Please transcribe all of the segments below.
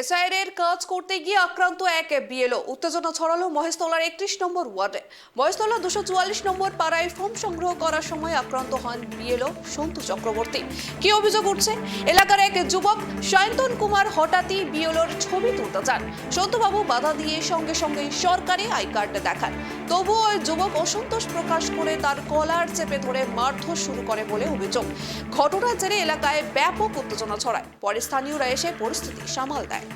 SIR এর কাজ করতে গিয়ে আক্রান্ত এক বিএলও উত্তেজনা ছড়ালো মহেশতলার একত্রিশ নম্বর ওয়ার্ডে। মহেশতলা দুশো চুয়াল্লিশ নম্বর পাড়ায় ফর্ম সংগ্রহ করার সময় আক্রান্ত হন বিএলও সন্তু চক্রবর্তী। কি অভিযোগ উঠছে? এলাকার এক যুবক সায়ন্তন কুমার হঠাৎই বিএলওর ছবি তুলতে চান। সন্তুবাবু বাধা দিয়ে সঙ্গে সঙ্গে সরকারি আই কার্ড দেখান। তবুও ওই যুবক অসন্তোষ প্রকাশ করে তার কলার চেপে ধরে মারধর শুরু করে বলে অভিযোগ। ঘটনার জেরে এলাকায় ব্যাপক উত্তেজনা ছড়ায়। পরে স্থানীয়রা এসে পরিস্থিতি সামাল দেয়।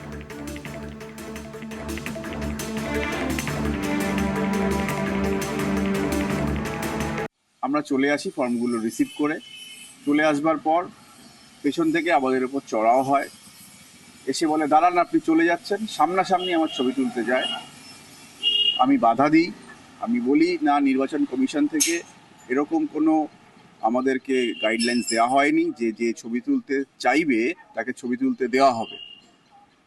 আমরা চলে আসি ফর্মগুলো রিসিভ করে। চলে আসবার পর পেছন থেকে আমাদের উপর চড়াও হয়। এসে বলে, দাঁড়ান, আপনি চলে যাচ্ছেন। সামনাসামনি আমার ছবি তুলতে যায়। আমি বাধা দিই। আমি বলি, না, নির্বাচন কমিশন থেকে এরকম কোনো আমাদেরকে গাইডলাইন্স দেওয়া হয়নি। যে যে ছবি তুলতে চাইবে, তাকে ছবি তুলতে দেওয়া হবে।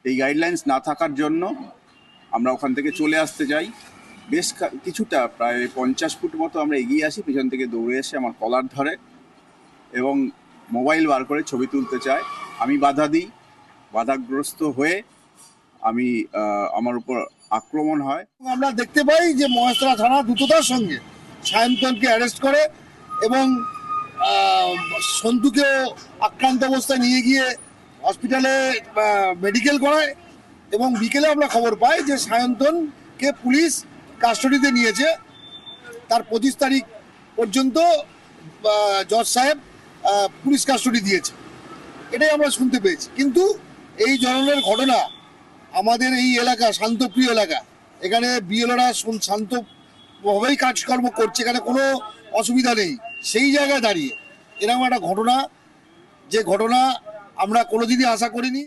এই গাইডলাইন্স না থাকার জন্য আমরা ওখান থেকে চলে আসতে যাই বেশ কিছুটা প্রায় পঞ্চাশ ফুট মতো আমরা এগিয়ে আসি, পিছন থেকে দৌড়ে এসে আমার কলার ধরে এবং মোবাইল বার করে ছবি তুলতে চায়। আমি বাধা দিই, বাধাগ্রস্ত হয়ে আমি আমার উপর আক্রমণ হয়। আমরা দেখতে পাই যে মহেশতলা থানা দ্রুততার সঙ্গে সায়ন্তনকে অ্যারেস্ট করে এবং সন্তুকে আক্রান্ত অবস্থায় নিয়ে গিয়ে হসপিটালে মেডিকেল করায় এবং বিকেলে আমরা খবর পাই যে সায়ন্তনকে পুলিশ কাস্টডিতে নিয়েছে। তার পঁচিশ তারিখ পর্যন্ত জজ সাহেব পুলিশ কাস্টডি দিয়েছে। এটাই আমরা শুনতে পেয়েছি। কিন্তু এই ধরনের ঘটনা, আমাদের এই এলাকা, শান্তপ্রিয় এলাকা, এখানে বিএলওরা শান্তভাবেই কাজকর্ম করছে, এখানে কোনো অসুবিধা নেই। সেই জায়গায় দাঁড়িয়ে এরকম একটা ঘটনা, যে ঘটনা আমরা কোনোদিনই আশা করিনি।